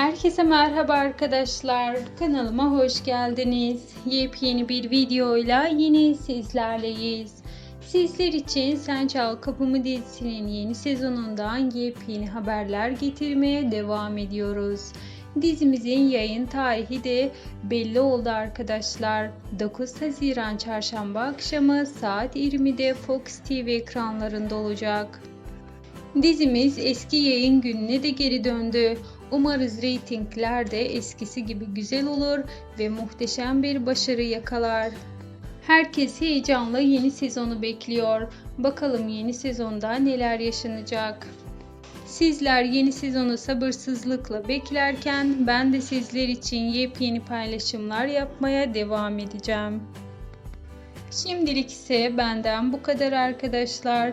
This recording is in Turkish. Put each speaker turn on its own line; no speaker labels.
Herkese merhaba arkadaşlar. Kanalıma hoş geldiniz. Yepyeni bir videoyla yine sizlerleyiz. Sizler için Sen Çal Kapımı dizisinin yeni sezonundan yepyeni haberler getirmeye devam ediyoruz. Dizimizin yayın tarihi de belli oldu arkadaşlar. 9 Haziran Çarşamba akşamı saat 20'de Fox TV ekranlarında olacak. Dizimiz eski yayın gününe de geri döndü. Umarız reytingler de eskisi gibi güzel olur ve muhteşem bir başarı yakalar. Herkes heyecanla yeni sezonu bekliyor. Bakalım yeni sezonda neler yaşanacak. Sizler yeni sezonu sabırsızlıkla beklerken ben de sizler için yepyeni paylaşımlar yapmaya devam edeceğim. Şimdilik ise benden bu kadar arkadaşlar.